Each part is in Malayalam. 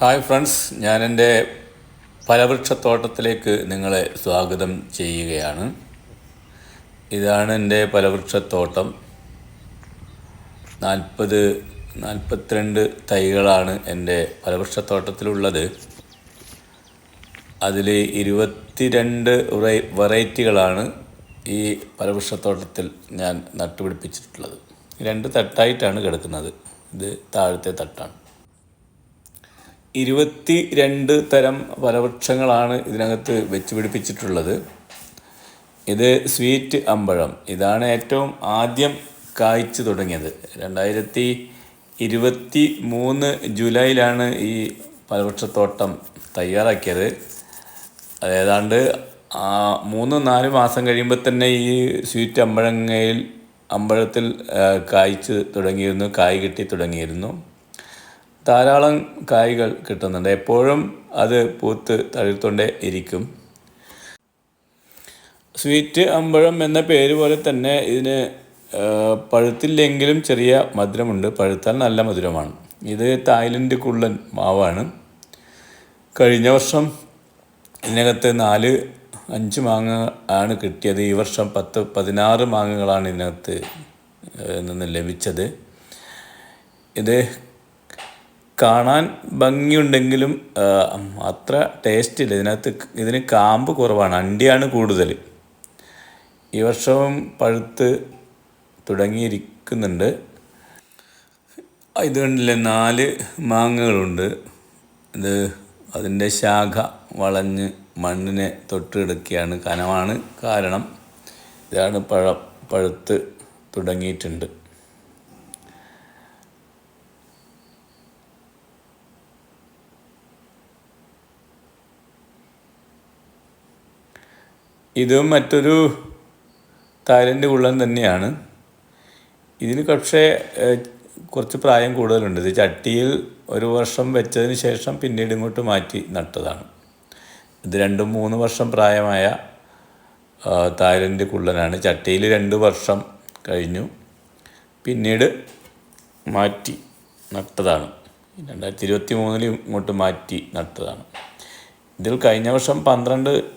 ഹായ് ഫ്രണ്ട്സ് ഞാൻ എന്റെ ഫലവൃക്ഷത്തോട്ടത്തിലേക്ക് നിങ്ങളെ സ്വാഗതം ചെയ്യുകയാണ്. ഇതാണ് എന്റെ ഫലവൃക്ഷത്തോട്ടം. നാൽപ്പത് നാൽപ്പത്തിരണ്ട് തൈകളാണ് എന്റെ ഫലവൃക്ഷത്തോട്ടത്തിലുള്ളത്. അതിൽ ഇരുപത്തിരണ്ട് വെറൈറ്റികളാണ് ഈ ഫലവൃക്ഷത്തോട്ടത്തിൽ ഞാൻ നട്ടുപിടിപ്പിച്ചിട്ടുള്ളത്. രണ്ട് തട്ടായിട്ടാണ് കിടക്കുന്നത്. ഇത് താഴത്തെ തട്ടാണ്. ഇരുപത്തി രണ്ട് തരം ഫലവൃക്ഷങ്ങളാണ് ഇതിനകത്ത് വെച്ച് പിടിപ്പിച്ചിട്ടുള്ളത്. ഇത് സ്വീറ്റ് അമ്പഴം. ഇതാണ് ഏറ്റവും ആദ്യം കായ്ച്ചു തുടങ്ങിയത്. രണ്ടായിരത്തി ഇരുപത്തി മൂന്ന് ജൂലൈയിലാണ് ഈ ഫലവൃക്ഷത്തോട്ടം തയ്യാറാക്കിയത്. അതേതാണ്ട് ആ മൂന്ന് നാല് മാസം കഴിയുമ്പോൾ തന്നെ ഈ സ്വീറ്റ് അമ്പഴങ്ങയിൽ അമ്പഴത്തിൽ കായ്ച്ചു തുടങ്ങിയിരുന്നു കായ് കിട്ടി തുടങ്ങിയിരുന്നു. ധാരാളം കായ്കൾ കിട്ടുന്നുണ്ട്. എപ്പോഴും അത് പൂത്ത് തളിർത്തുകൊണ്ടേ ഇരിക്കും. സ്വീറ്റ് അമ്പഴം എന്ന പേര് പോലെ തന്നെ ഇതിന് പഴുത്തില്ലെങ്കിലും ചെറിയ മധുരമുണ്ട്. പഴുത്താൽ നല്ല മധുരമാണ്. ഇത് തായ്ലൻഡ് കുള്ളൻ മാവാണ്. കഴിഞ്ഞ വർഷം ഇതിനകത്ത് നാല് അഞ്ച് മാങ്ങ ആണ് കിട്ടിയത്. ഈ വർഷം പത്ത് പതിനാറ് മാങ്ങകളാണ് ഇതിനകത്ത് നിന്ന് ലഭിച്ചത്. ഇത് കാണാൻ ഭംഗിയുണ്ടെങ്കിലും അത്ര ടേസ്റ്റ് ഇല്ല. ഇതിനകത്ത് ഇതിന് കാമ്പ് കുറവാണ്. അണ്ടിയാണ് കൂടുതൽ. ഈ വർഷവും പഴുത്ത് തുടങ്ങിയിരിക്കുന്നുണ്ട്. ഇത് നാല് മാങ്ങകളുണ്ട്. ഇത് അതിന്റെ ശാഖ വളഞ്ഞ് മണ്ണിനെ തൊട്ട് കിടക്കുകയാണ് കനമാണ് കാരണം ഇതാണ് പഴ പഴുത്ത് തുടങ്ങിയിട്ടുണ്ട്. ഇതും മറ്റൊരു തായ്ലൻഡ് ഉള്ളൻ തന്നെയാണ്. ഇതിന് പക്ഷേ കുറച്ച് പ്രായം കൂടുതലുണ്ട്. ഇത് ചട്ടിയിൽ ഒരു വർഷം വെച്ചതിന് ശേഷം പിന്നീട് ഇങ്ങോട്ട് മാറ്റി നട്ടതാണ്. ഇത് രണ്ടും മൂന്ന് വർഷം പ്രായമായ തായ്ലൻഡ് കുള്ളനാണ്. ചട്ടിയിൽ രണ്ട് വർഷം കഴിഞ്ഞു. പിന്നീട് മാറ്റി നട്ടതാണ്. രണ്ടായിരത്തി ഇരുപത്തി മൂന്നിൽ ഇങ്ങോട്ട് മാറ്റി നട്ടതാണ്. ഇതിൽ കഴിഞ്ഞ വർഷം പന്ത്രണ്ട്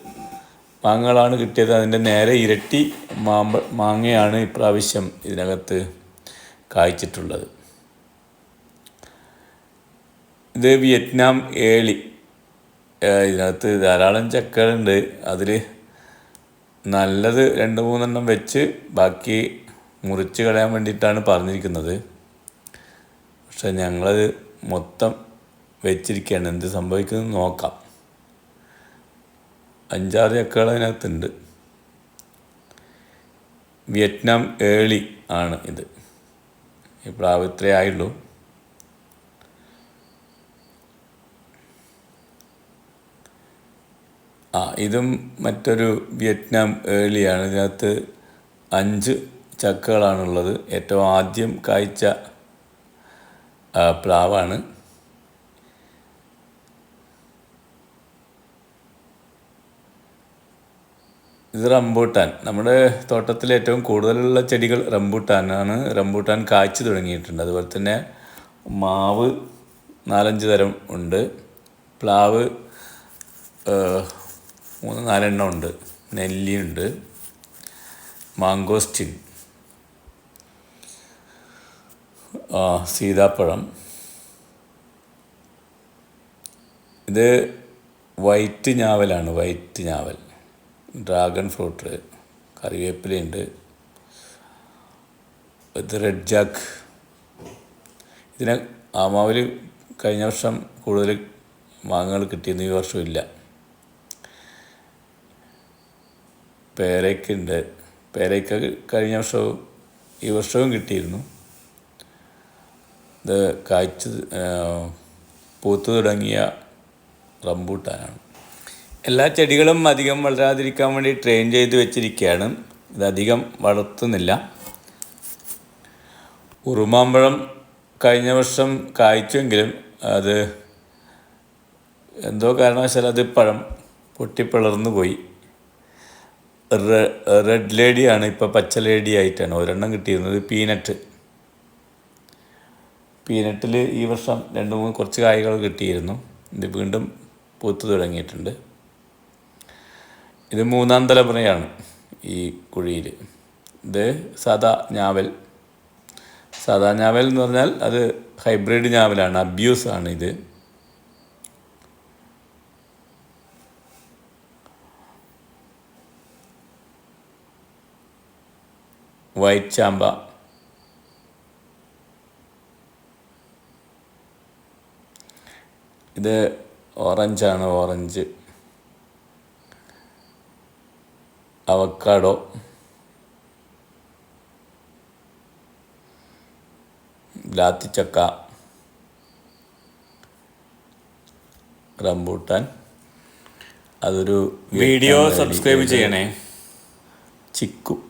മാങ്ങകളാണ് കിട്ടിയത്. അതിന്റെ നേരെ ഇരട്ടി മാമ്പ മാങ്ങയാണ് ഇപ്രാവശ്യം ഇതിനകത്ത് കായ്ച്ചിട്ടുള്ളത്. ഇത് വിയറ്റ്നാം ഏളി ഇതിനകത്ത് ധാരാളം ചക്കകളുണ്ട്. അതിൽ നല്ലത് രണ്ട് മൂന്നെണ്ണം വെച്ച് ബാക്കി മുറിച്ച് കളയാൻ വേണ്ടിയിട്ടാണ് പറഞ്ഞിരിക്കുന്നത്. പക്ഷേ ഞങ്ങളത് മൊത്തം വെച്ചിരിക്കുകയാണ്. എന്ത് സംഭവിക്കുന്നത് നോക്കാം. അഞ്ചാറ് ചക്കകൾ അതിനകത്തുണ്ട്. വിയറ്റ്നാം ഏളി ആണ് ഇത്. പ്രാവ് ഇത്രേ ആയുള്ളൂ. ആ ഇതും മറ്റൊരു വിയറ്റ്നാം ഏളിയാണ്. ഇതിനകത്ത് അഞ്ച് ചക്കകളാണുള്ളത്. ഏറ്റവും ആദ്യം കായ്ച്ച പ്ലാവാണ്. ഇത് റംബൂട്ടാൻ. നമ്മുടെ തോട്ടത്തിൽ ഏറ്റവും കൂടുതലുള്ള ചെടികൾ റംബൂട്ടാനാണ് റംബൂട്ടാൻ കായ്ച്ചു തുടങ്ങിയിട്ടുണ്ട്. അതുപോലെ തന്നെ മാവ് നാലഞ്ച് തരം ഉണ്ട്. പ്ലാവ് മൂന്ന് നാലെണ്ണം ഉണ്ട്. നെല്ലിയുണ്ട് മാങ്കോസ്റ്റിൻ സീതാപ്പഴം. ഇത് വൈറ്റ് ഞാവലാണ്. വൈറ്റ് ഞാവൽ. ഡ്രാഗൺ ഫ്രൂട്ട് കറിവേപ്പിലയുണ്ട് ഇത് റെഡ് ജാക്ക്. ഇതിന് ആമാവിൽ കഴിഞ്ഞ വർഷം കൂടുതൽ മാങ്ങകൾ കിട്ടിയെന്ന് ഈ വർഷം ഇല്ല. പേരയ്ക്കുണ്ട്. പേരയ്ക്ക കഴിഞ്ഞ വർഷവും ഈ വർഷവും കിട്ടിയിരുന്നു. ഇത് കായ്ച്ച് പൂത്തു തുടങ്ങിയ റംബൂട്ടാനാണ്. എല്ലാ ചെടികളും അധികം വളരാതിരിക്കാൻ വേണ്ടി ട്രെയിൻ ചെയ്ത് വെച്ചിരിക്കുകയാണ് ഇതധികം വളർത്തുന്നില്ല. ഉറുമാമ്പഴം കഴിഞ്ഞ വർഷം കായ്ച്ചുവെങ്കിലും അത് എന്തോ കാരണവശാൽ അത് പഴം പൊട്ടിപ്പിളർന്നു പോയി. റെഡ് ലേഡിയാണ് ഇപ്പോൾ പച്ച ലേഡി ആയിട്ടാണ്. ഒരെണ്ണം കിട്ടിയിരുന്നത് പീനട്ട് പീനട്ടിൽ ഈ വർഷം രണ്ട് മൂന്ന് കുറച്ച് കായ്കൾ കിട്ടിയിരുന്നു. ഇത് വീണ്ടും പൂത്തു തുടങ്ങിയിട്ടുണ്ട്. ഇത് മൂന്നാം തലമുറയാണ് ഈ കുഴിയിൽ. ഇത് സാദാ ഞാവൽ. സാദാ ഞാവൽ എന്ന് പറഞ്ഞാൽ അത് ഹൈബ്രിഡ് ഞാവലാണ് അബ്യൂസ് ആണ് ഇത്. വൈറ്റ് ചാമ്പ. ഇത് ഓറഞ്ചാണ് ഓറഞ്ച്. അവക്കാഡോ ലാത്തിച്ചക്ക. റംബൂട്ടാൻ. അതൊരു വീഡിയോ സബ്സ്ക്രൈബ് ചെയ്യണേ. ചിക്കു.